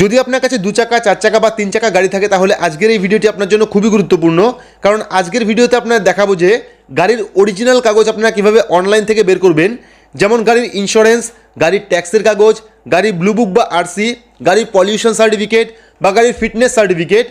যদি আপনার কাছে দু চাকা, চার চাকা বা তিন চাকা গাড়ি থাকে, তাহলে আজকের এই ভিডিওটি আপনার জন্য খুবই গুরুত্বপূর্ণ। কারণ আজকের ভিডিওতে আপনারা দেখাবো যে গাড়ির অরিজিনাল কাগজ আপনারা কীভাবে অনলাইন থেকে বের করবেন। যেমন গাড়ির ইন্স্যুরেন্স গাড়ির ট্যাক্সের কাগজ, গাড়ির ব্লু বুক বা আরসি গাড়ির পলিউশন সার্টিফিকেট বা গাড়ির ফিটনেস সার্টিফিকেট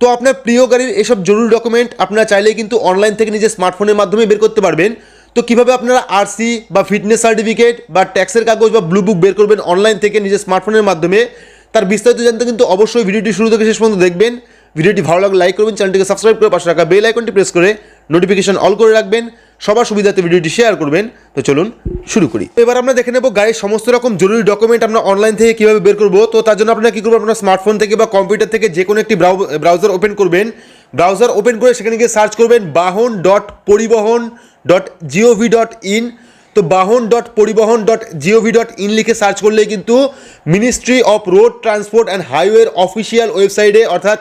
তো আপনার প্রিয় গাড়ির এসব জরুরি ডকুমেন্ট আপনারা চাইলেই কিন্তু অনলাইন থেকে নিজের স্মার্টফোনের মাধ্যমে বের করতে পারবেন। তো কীভাবে আপনারা আরসি বা ফিটনেস সার্টিফিকেট বা ট্যাক্সের কাগজ বা ব্লু বুক বের করবেন অনলাইন থেকে নিজের স্মার্টফোনের মাধ্যমে? তার বিস্তারিত জানতে কিন্তু অবশ্যই ভিডিওটি শুরু থেকে শেষ পর্যন্ত দেখবেন। ভিডিওটি ভালো লাগলে লাইক করবেন চ্যানেলটিকে সাবস্ক্রাইব করে পাশে রাখা বেল আইকনটি প্রেস করে নোটিফিকেশন অল করে রাখবেন। সবার সুবিধাতে ভিডিওটি শেয়ার করবেন। তো চলুন শুরু করি। এবার আমরা দেখে নেব গাড়ির সমস্ত রকম জরুরি ডকুমেন্ট আমরা অনলাইন থেকে কীভাবে বের করব। তো তার জন্য আপনারা কী করবেন? আপনার স্মার্টফোন থেকে বা কম্পিউটার থেকে যে কোনো একটি ব্রাউজার ওপেন করবেন। ব্রাউজার ওপেন করে সেখানে গিয়ে সার্চ করবেন বাহন dot Parivahan dot gov dot in তো Vahan dot Parivahan dot gov dot in লিখে সার্চ করলে কিন্তু ministry of road transport and হাইওয়ের অফিসিয়াল ওয়েবসাইটে অর্থাৎ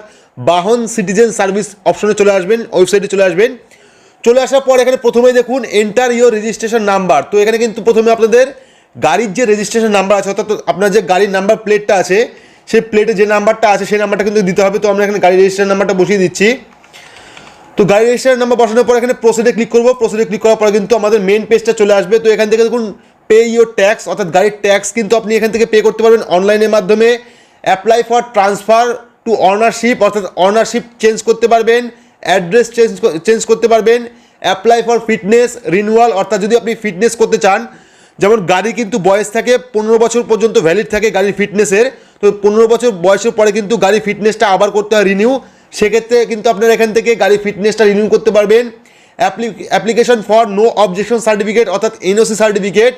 বাহন সিটিজেন সার্ভিস অপশনে চলে আসবেন ওয়েবসাইটে চলে আসবেন। চলে আসার পর এখানে প্রথমেই দেখুন এন্টার ইওর রেজিস্ট্রেশন নাম্বার তো এখানে কিন্তু প্রথমে আপনাদের গাড়ির যে রেজিস্ট্রেশন নাম্বার আছে, অর্থাৎ আপনার যে গাড়ির নাম্বার প্লেটটা আছে, সেই প্লেটে যে নাম্বারটা আছে, সেই নাম্বারটা কিন্তু দিতে হবে। তো আমরা এখানে গাড়ির রেজিস্ট্রেশন নাম্বারটা বসিয়ে দিচ্ছি। তো গাড়ি রেজিস্ট্রেশন নাম্বার বসানোর পর এখানে প্রসিডে ক্লিক করব। প্রসিডে ক্লিক করার পরে কিন্তু আমাদের মেন পেজটা চলে আসবে। তো এখান থেকে দেখুন পে ইওর ট্যাক্স অর্থাৎ গাড়ির ট্যাক্স কিন্তু আপনি এখান থেকে পে করতে পারবেন অনলাইনের মাধ্যমে। Apply for transfer to ownership অর্থাৎ অনারশিপ চেঞ্জ করতে পারবেন অ্যাড্রেস চেঞ্জ চেঞ্জ করতে পারবেন। অ্যাপ্লাই ফর ফিটনেস রিনুয়াল অর্থাৎ যদি আপনি ফিটনেস করতে চান, যেমন গাড়ি কিন্তু বয়স থাকে পনেরো বছর পর্যন্ত ভ্যালিড থাকে গাড়ির ফিটনেসের তো পনেরো বছর বয়সের পরে কিন্তু গাড়ির ফিটনেসটা আবার করতে হয় রিনিউ সেক্ষেত্রে কিন্তু আপনারা এখান থেকে গাড়ির ফিটনেসটা রিনিউ করতে পারবেন। Application for no objection certificate অর্থাৎ এনওসি সার্টিফিকেট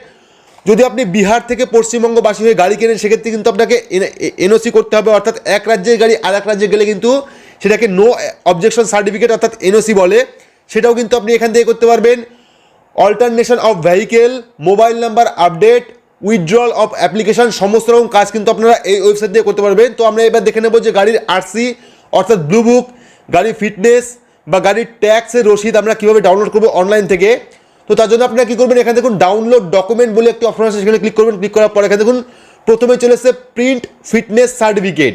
যদি আপনি বিহার থেকে পশ্চিমবঙ্গবাসী হয়ে গাড়ি কেনেন, সেক্ষেত্রে কিন্তু আপনাকে এনওসি করতে হবে, অর্থাৎ এক রাজ্যের গাড়ি আর এক রাজ্যে গেলে কিন্তু সেটাকে নো অবজেকশন সার্টিফিকেট অর্থাৎ এনওসি বলে। সেটাও কিন্তু আপনি এখান থেকে করতে পারবেন। Alteration of vehicle mobile number update withdrawal of application সমস্ত রকম কাজ কিন্তু আপনারা এই ওয়েবসাইট দিয়ে করতে পারবেন। তো আমরা এবার দেখে নেব যে গাড়ির আরসি অর্থাৎ ব্লু বুক গাড়ির ফিটনেস বা গাড়ির ট্যাক্সের রসিদ আমরা কীভাবে ডাউনলোড করব অনলাইন থেকে? তো তার জন্য আপনারা কী করবেন? এখানে দেখুন ডাউনলোড ডকুমেন্ট বলে একটি অপশন আছে, সেখানে ক্লিক করবেন ক্লিক করার পর এখানে দেখুন প্রথমে চলে এসেছে প্রিন্ট ফিটনেস সার্টিফিকেট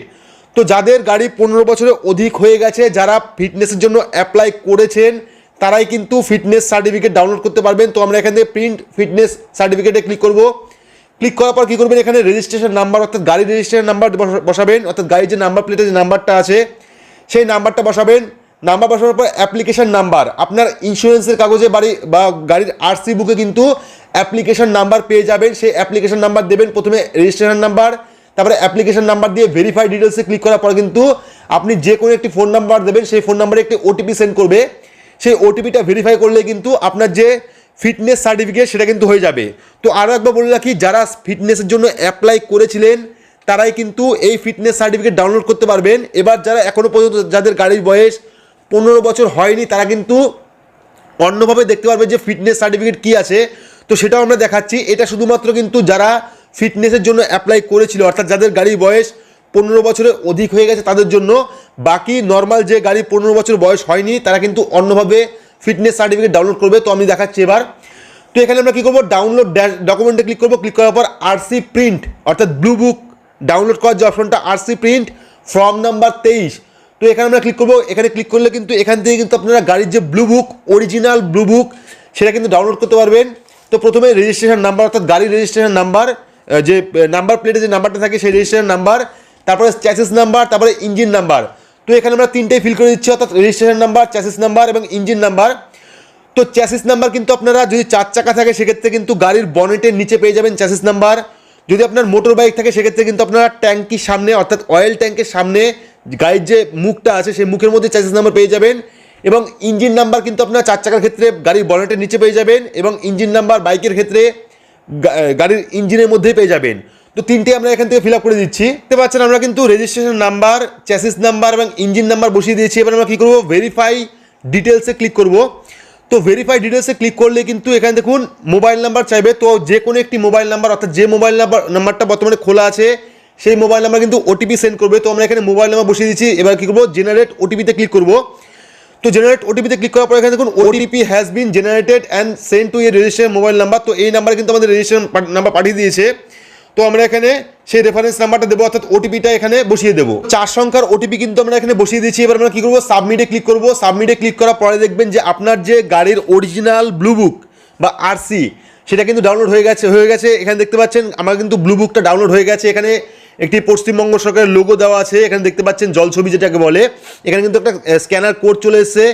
তো যাদের গাড়ি পনেরো বছরের অধিক হয়ে গেছে, যারা ফিটনেসের জন্য অ্যাপ্লাই করেছেন, তারাই কিন্তু ফিটনেস সার্টিফিকেট ডাউনলোড করতে পারবেন। তো আমরা এখান থেকে প্রিন্ট ফিটনেস সার্টিফিকেটে ক্লিক করব। ক্লিক করার পর কী করবেন? এখানে রেজিস্ট্রেশন নাম্বার অর্থাৎ গাড়ির রেজিস্ট্রেশন নাম্বার বসাবেন, অর্থাৎ গাড়ির যে নাম্বার প্লেটে যে নাম্বারটা আছে সেই নাম্বারটা বসাবেন। নাম্বার বসানোর পর অ্যাপ্লিকেশন নাম্বার আপনার ইন্স্যুরেন্সের কাগজে বাড়ি বা গাড়ির আরসি বুকে কিন্তু অ্যাপ্লিকেশন নাম্বার পেয়ে যাবেন। সেই অ্যাপ্লিকেশন নাম্বার দেবেন প্রথমে রেজিস্ট্রেশন নাম্বার তারপরে অ্যাপ্লিকেশন নাম্বার দিয়ে ভেরিফাই ডিটেলসে ক্লিক করার পর কিন্তু আপনি যে কোনো একটি ফোন নাম্বার দেবেন, সেই ফোন নাম্বারে একটি ওটিপি সেন্ড করবে। সেই ওটিপিটা ভেরিফাই করলে কিন্তু আপনার যে ফিটনেস সার্টিফিকেট সেটা কিন্তু হয়ে যাবে। তো আরও একবার বলে রাখি, যারা ফিটনেসের জন্য অ্যাপ্লাই করেছিলেন তারাই কিন্তু এই ফিটনেস সার্টিফিকেট ডাউনলোড করতে পারবেন। এবার যারা এখনও পর্যন্ত যাদের গাড়ির বয়স পনেরো বছর হয়নি, তারা কিন্তু অন্যভাবে দেখতে পারবে যে ফিটনেস সার্টিফিকেট কী আছে। তো সেটাও আমরা দেখাচ্ছি। এটা শুধুমাত্র কিন্তু যারা ফিটনেসের জন্য অ্যাপ্লাই করেছিল, অর্থাৎ যাদের গাড়ির বয়স পনেরো বছরের অধিক হয়ে গেছে তাদের জন্য, বাকি নর্মাল যে গাড়ি পনেরো বছর বয়স হয়নি, তারা কিন্তু অন্যভাবে ফিটনেস সার্টিফিকেট ডাউনলোড করবে। তো আমি দেখাচ্ছি এবার। তো এখানে আমরা কী করব? ডাউনলোড ডকুমেন্টে ক্লিক করব। ক্লিক করার পর আরসি প্রিন্ট অর্থাৎ ব্লু বুক ডাউনলোড করার যে অপশনটা আরসি প্রিন্ট ফর্ম নাম্বার তেইশ। তো এখানে আমরা ক্লিক করব। এখানে ক্লিক করলে কিন্তু এখান থেকে কিন্তু আপনারা গাড়ির যে blue book original blue book সেটা কিন্তু ডাউনলোড করতে পারবেন। তো প্রথমে রেজিস্ট্রেশন নাম্বার অর্থাৎ গাড়ির রেজিস্ট্রেশন নাম্বার যে নাম্বার প্লেটে যে নাম্বারটা থাকে সেই রেজিস্ট্রেশন নাম্বার তারপরে চ্যাসিস নাম্বার তারপরে ইঞ্জিন নাম্বার তো এখানে আমরা তিনটেই ফিল করে দিচ্ছি, অর্থাৎ রেজিস্ট্রেশন নাম্বার চ্যাসিস নাম্বার এবং ইঞ্জিন নাম্বার তো চ্যাসিস নাম্বার কিন্তু আপনারা যদি চার চাকা থাকে, সেক্ষেত্রে কিন্তু গাড়ির বনেটের নিচে পেয়ে যাবেন চ্যাসিস নাম্বার যদি আপনার মোটর বাইক থাকে, সেক্ষেত্রে কিন্তু আপনারা ট্যাঙ্কির সামনে, অর্থাৎ অয়েল ট্যাঙ্কের সামনে গাড়ির যে মুখটা আছে, সেই মুখের মধ্যে চ্যাসিস নাম্বার পেয়ে যাবেন এবং ইঞ্জিন নাম্বার কিন্তু আপনারা চার চাকার ক্ষেত্রে গাড়ির বনেটের নিচে পেয়ে যাবেন এবং ইঞ্জিন নাম্বার বাইকের ক্ষেত্রে গাড়ির ইঞ্জিনের মধ্যেই পেয়ে যাবেন। তো তিনটে আমরা এখান থেকে ফিল আপ করে দিচ্ছি। দেখতে পাচ্ছেন আমরা কিন্তু রেজিস্ট্রেশন নাম্বার চ্যাসিস নাম্বার এবং ইঞ্জিন নাম্বার বসিয়ে দিয়েছি। এবার আমরা কী করব? ভেরিফাই ডিটেলসে ক্লিক করব। তো ভেরিফাই ডিটেলসে ক্লিক করলে কিন্তু এখানে দেখুন মোবাইল নাম্বার চাইবে। তো যে কোনো একটি মোবাইল নাম্বার অর্থাৎ যে মোবাইল নাম্বার নাম্বারটা বর্তমানে খোলা আছে, সেই মোবাইল নাম্বার কিন্তু ওটিপি সেন্ড করবে। তো আমরা এখানে মোবাইল নাম্বার বসিয়ে দিচ্ছি। এবার কী করব? জেনারেট ওটিপিতে ক্লিক করব। তো জেনারেট ওটিপিতে ক্লিক করার পর এখানে দেখুন OTP has been generated and send to a registration mobile number তো এই নাম্বারে কিন্তু আমাদের রেজিস্ট্রেশন নাম্বার পাঠিয়ে দিয়েছে। তো আমরা এখানে সেই রেফারেন্স নাম্বারটা দেবো, অর্থাৎ ওটিপিটা এখানে বসিয়ে দেবো। চার সংখ্যার ওটিপি কিন্তু আমরা এখানে বসিয়ে দিচ্ছি এবার আমরা কি করব? সাবমিটে ক্লিক করব। সাবমিটে ক্লিক করার পরে দেখবেন যে আপনার যে গাড়ির অরিজিনাল ব্লু বুক বা আরসি সেটা কিন্তু ডাউনলোড হয়ে গেছে হয়ে গেছে। এখানে দেখতে পাচ্ছেন, আমার কিন্তু ব্লু বুকটা ডাউনলোড হয়ে গেছে। এখানে একটি পশ্চিমবঙ্গ সরকারের লোগো দেওয়া আছে। এখানে দেখতে পাচ্ছেন জলছবি যেটাকে বলে। এখানে কিন্তু একটা স্ক্যানার কোড চলে এসেছে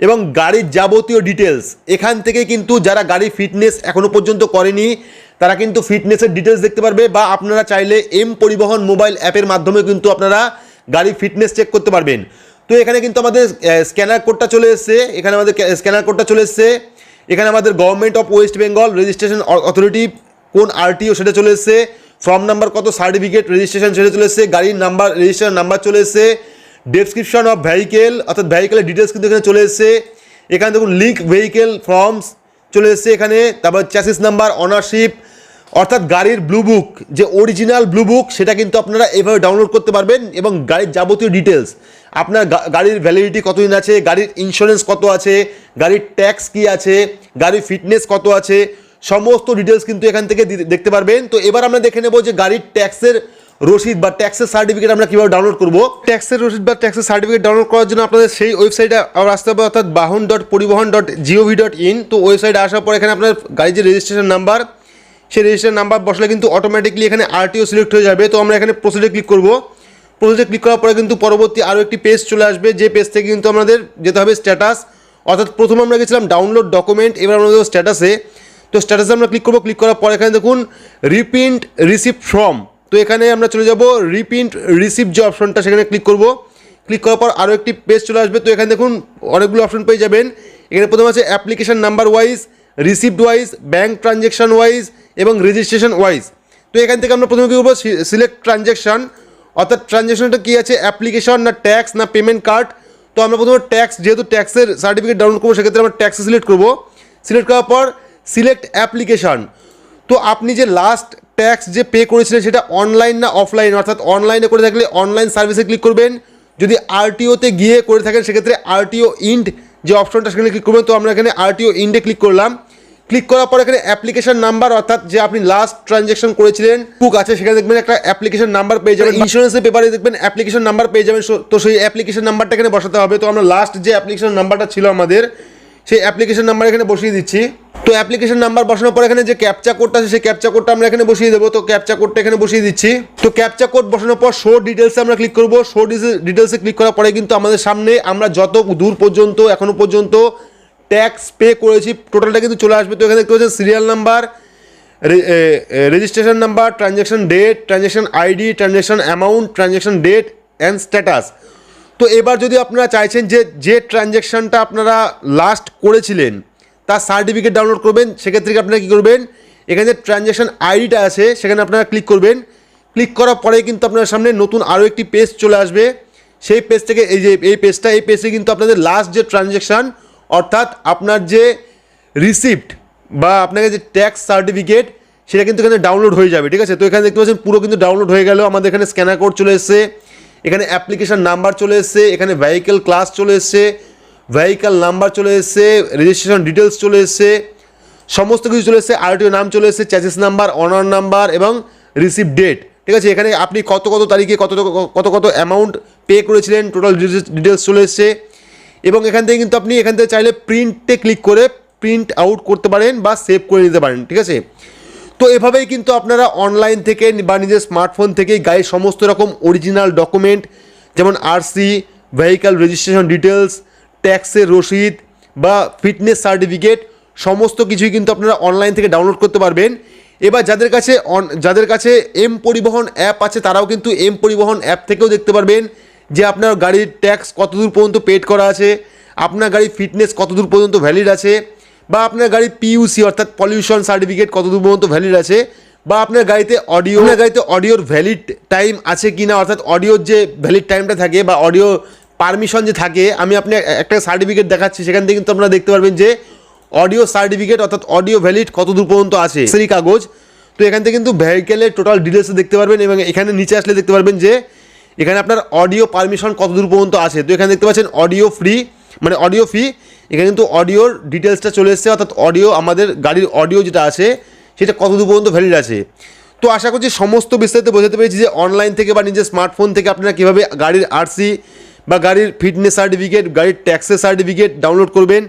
এবং গাড়ির যাবতীয় ডিটেলস এখান থেকে কিন্তু যারা গাড়ি ফিটনেস এখনও পর্যন্ত করেনি তারা কিন্তু ফিটনেসের ডিটেলস দেখতে পারবে বা আপনারা চাইলে এম পরিবহন মোবাইল অ্যাপের মাধ্যমে কিন্তু আপনারা গাড়ির ফিটনেস চেক করতে পারবেন। তো এখানে কিন্তু আমাদের স্ক্যানার কোডটা চলে এসছে। এখানে আমাদের স্ক্যানার কোডটা চলে এসছে। এখানে আমাদের government of West Bengal registration authority কোন আরটিও সেটা চলে এসছে। ফর্ম নাম্বার কত সার্টিফিকেট রেজিস্ট্রেশন সেটা চলে এসছে। গাড়ির নাম্বার রেজিস্ট্রেশন নাম্বার চলে এসছে। ডেসক্রিপশন অফ ভেহিকেল অর্থাৎ ভেহিকেলের ডিটেলস কিন্তু এখানে চলে এসছে। এখানে দেখুন লিঙ্ক ভেহিকেল ফর্মস চলে এসছে এখানে। তারপর চ্যাসিস নাম্বার অনারশিপ অর্থাৎ গাড়ির ব্লু বুক যে অরিজিনাল ব্লু বুক সেটা কিন্তু আপনারা এভাবে ডাউনলোড করতে পারবেন এবং গাড়ির যাবতীয় ডিটেলস আপনার গাড়ির ভ্যালিডিটি কতদিন আছে, গাড়ির ইন্স্যুরেন্স কত আছে, গাড়ির ট্যাক্স কি আছে, গাড়ির ফিটনেস কত আছে, সমস্ত ডিটেলস কিন্তু এখান থেকে দেখতে পারবেন। তো এবার আমরা দেখে নেব যে গাড়ির ট্যাক্সের রসিদ বা ট্যাক্সের সার্টিফিকেট আমরা কীভাবে ডাউনলোড করব। ট্যাক্সের রসিদ বা ট্যাক্সের সার্টিফিকেট ডাউনলোড করার জন্য আপনাদের সেই ওয়েবসাইটে আবার আসতে হবে, অর্থাৎ বাহন dot Parivahan dot gov dot in তো ওয়েবসাইটে আসার পর এখানে আপনার গাড়ির যে রেজিস্ট্রেশন নাম্বার সেই রেজিস্টার নাম্বার বসলে কিন্তু অটোমেটিকলি এখানে আরটিও সিলেক্ট হয়ে যাবে। তো আমরা এখানে প্রসেসে ক্লিক করব। প্রসেসে ক্লিক করার পরে কিন্তু পরবর্তী আরও একটি পেজ চলে আসবে। যে পেজ থেকে কিন্তু আমাদের যেতে হবে স্ট্যাটাস অর্থাৎ প্রথমে আমরা গেছিলাম ডাউনলোড ডকুমেন্ট এবার আমরা দেবো স্ট্যাটাসে তো স্ট্যাটাসে আমরা ক্লিক করব। ক্লিক করার পর এখানে দেখুন রিপ্রিন্ট রিসিপ্ট ফর্ম তো এখানে আমরা চলে যাব রিপ্রিন্ট রিসিপ্ট যে অপশনটা সেখানে ক্লিক করব। ক্লিক করার পর আরও একটি পেজ চলে আসবে। তো এখানে দেখুন, অনেকগুলো অপশন পেয়ে যাবেন। এখানে প্রথমে আছে application number wise receipt wise bank transaction wise এবং রেজিস্ট্রেশন ওয়াইজ তো এখান থেকে আমরা প্রথমে কী করব? সিলেক্ট ট্রানজ্যাকশন অর্থাৎ ট্রানজ্যাকশনটা কী আছে? অ্যাপ্লিকেশন না ট্যাক্স না পেমেন্ট কার্ড তো আমরা প্রথমে ট্যাক্স যেহেতু ট্যাক্সের সার্টিফিকেট ডাউনলোড করব, সেক্ষেত্রে আমরা ট্যাক্স সিলেক্ট করব। সিলেক্ট করার পর সিলেক্ট অ্যাপ্লিকেশন তো আপনি যে লাস্ট ট্যাক্স যে পে করেছিলেন, সেটা অনলাইন না অফলাইন অর্থাৎ অনলাইনে করে থাকলে অনলাইন সার্ভিসে ক্লিক করবেন। যদি আরটিওতে গিয়ে করে থাকেন, সেক্ষেত্রে আরটিও ইন্ড যে অপশনটা সেখানে ক্লিক করবেন তো আমরা এখানে আরটিও ইন্ডে ক্লিক করলাম। ক্লিক করার পর এখানে অ্যাপ্লিকেশন নাম্বার অর্থাৎ যে আপনি লাস্ট ট্রানজ্যাকশন করেছিলেন বুক আছে সেখানে দেখবেন একটা অ্যাপ্লিকেশন নাম্বার পেয়ে যাবেন। ইন্স্যুরেন্সের পেপারে দেখবেন অ্যাপ্লিকেশন নাম্বার পেয়ে যাবেন। তো সেই অ্যাপ্লিকেশন নাম্বারটা এখানে বসাতে হবে। তো আমরা লাস্ট যে অ্যাপ্লিকেশন নাম্বারটা ছিল আমাদের সেই অ্যাপ্লিকেশন নাম্বার এখানে বসিয়ে দিচ্ছি। তো অ্যাপ্লিকেশন নাম্বার বসানোর পর এখানে যে ক্যাপচা কোডটা আছে, সেই ক্যাপচা কোডটা আমরা এখানে বসিয়ে দেবো। তো ক্যাপচা কোডটা এখানে বসিয়ে দিচ্ছি। তো ক্যাপচা কোড বসানোর পর শো ডিটেলসে আমরা ক্লিক করব। শো ডিটেলসে ক্লিক করার পরে কিন্তু আমাদের সামনে আমরা যত দূর পর্যন্ত, এখনও পর্যন্ত ট্যাক্স পে করেছি টোটালটা কিন্তু চলে আসবে। তো এখানে দেখতে পাচ্ছেন serial number registration number transaction date transaction ID transaction amount transaction date and status তো এবার যদি আপনারা চাইছেন যে যে ট্রানজ্যাকশনটা আপনারা লাস্ট করেছিলেন, তার সার্টিফিকেট ডাউনলোড করবেন, সেক্ষেত্রে আপনারা কী করবেন, এখানে যে ট্রানজ্যাকশন আইডিটা আছে, সেখানে আপনারা ক্লিক করবেন। ক্লিক করার পরে কিন্তু আপনার সামনে নতুন আরও একটি পেজ চলে আসবে। সেই পেজ থেকে এই যে, এই পেজটা এই পেজে কিন্তু আপনাদের লাস্ট যে ট্রানজ্যাকশান অর্থাৎ আপনার যে রিসিপ্ট বা আপনাকে যে ট্যাক্স সার্টিফিকেট সেটা কিন্তু এখানে ডাউনলোড হয়ে যাবে, ঠিক আছে? তো এখানে দেখতে পাচ্ছেন পুরো কিন্তু ডাউনলোড হয়ে গেল, আমাদের এখানে স্ক্যানার কোড চলে এসেছে। এখানে অ্যাপ্লিকেশন নাম্বার চলে এসেছে, এখানে ভেহিকেল ক্লাস চলে এসেছে ভেহিকেল নাম্বার চলে এসেছে রেজিস্ট্রেশন ডিটেলস চলে এসেছে, সমস্ত কিছু চলে এসেছে আরটিও নাম চলে এসেছে চ্যাসিস নাম্বার অনার নাম্বার এবং রিসিভ ডেট ঠিক আছে? এখানে আপনি কত কত তারিখে কত কত কত অ্যামাউন্ট পে করেছিলেন টোটাল ডিটেলস চলে এসেছে এবং এখান থেকে কিন্তু আপনি এখান থেকে চাইলে প্রিন্টে ক্লিক করে প্রিন্ট আউট করতে পারেন বা সেভ করে নিতে পারেন, ঠিক আছে? তো এভাবেই কিন্তু আপনারা অনলাইন থেকে বা নিজের স্মার্টফোন থেকেই গাড়ির সমস্ত রকম অরিজিনাল ডকুমেন্ট যেমন আরসি ভেহিক্যাল রেজিস্ট্রেশন ডিটেলস ট্যাক্সের রসিদ বা ফিটনেস সার্টিফিকেট সমস্ত কিছুই কিন্তু আপনারা অনলাইন থেকে ডাউনলোড করতে পারবেন। এবার যাদের কাছে যাদের কাছে এম পরিবহন অ্যাপ আছে, তারাও কিন্তু এম পরিবহন অ্যাপ থেকেও দেখতে পারবেন যে আপনার গাড়ির ট্যাক্স কতদূর পর্যন্ত পেড করা আছে, আপনার গাড়ির ফিটনেস কতদূর পর্যন্ত ভ্যালিড আছে বা আপনার গাড়ির পিইউসি অর্থাৎ পলিউশন সার্টিফিকেট কতদূর পর্যন্ত ভ্যালিড আছে বা আপনার গাড়িতে অডিও আপনার গাড়িতে অডিওর ভ্যালিড টাইম আছে কি না অর্থাৎ অডিওর যে ভ্যালিড টাইমটা থাকে বা অডিও পারমিশন যে থাকে আমি আপনি একটা সার্টিফিকেট দেখাচ্ছি সেখান থেকে কিন্তু আপনারা দেখতে পারবেন যে অডিও সার্টিফিকেট অর্থাৎ অডিও ভ্যালিড কত দূর পর্যন্ত আছে। সেই কাগজ। তো এখান থেকে কিন্তু ভেহিকেলের টোটাল ডিটেলস দেখতে পারবেন এবং এখানে নিচে আসলে দেখতে পারবেন যে এখানে আপনার অডিও পারমিশন কত দূর পর্যন্ত আছে। তো এখানে দেখতে পাচ্ছেন অডিও ফ্রি মানে অডিও ফি এখানে কিন্তু অডিওর ডিটেলসটা চলে এসেছে, অর্থাৎ অডিও, আমাদের গাড়ির অডিও যেটা আছে, সেটা কতদূর পর্যন্ত ভ্যালিড আছে। তো আশা করছি সমস্ত বিস্তারিত বোঝাতে পেরেছি যে অনলাইন থেকে বা নিজের স্মার্টফোন থেকে আপনারা কীভাবে গাড়ির আরসি বা গাড়ির ফিটনেস সার্টিফিকেট গাড়ির ট্যাক্সের সার্টিফিকেট ডাউনলোড করবেন,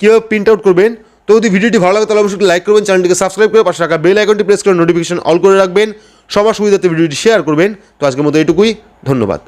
কীভাবে প্রিন্ট আউট করবেন। তো যদি ভিডিওটি ভালো লাগে, তাহলে অবশ্যই লাইক করবেন চ্যানেলটিকে সাবস্ক্রাইব করে পাশে রাখা বেল আইকনটি প্রেস করে নোটিফিকেশন অল করে রাখবেন। সবার সুবিধাতে ভিডিওটি শেয়ার করবেন। তো আজকের মতো এটুকুই ধন্যবাদ।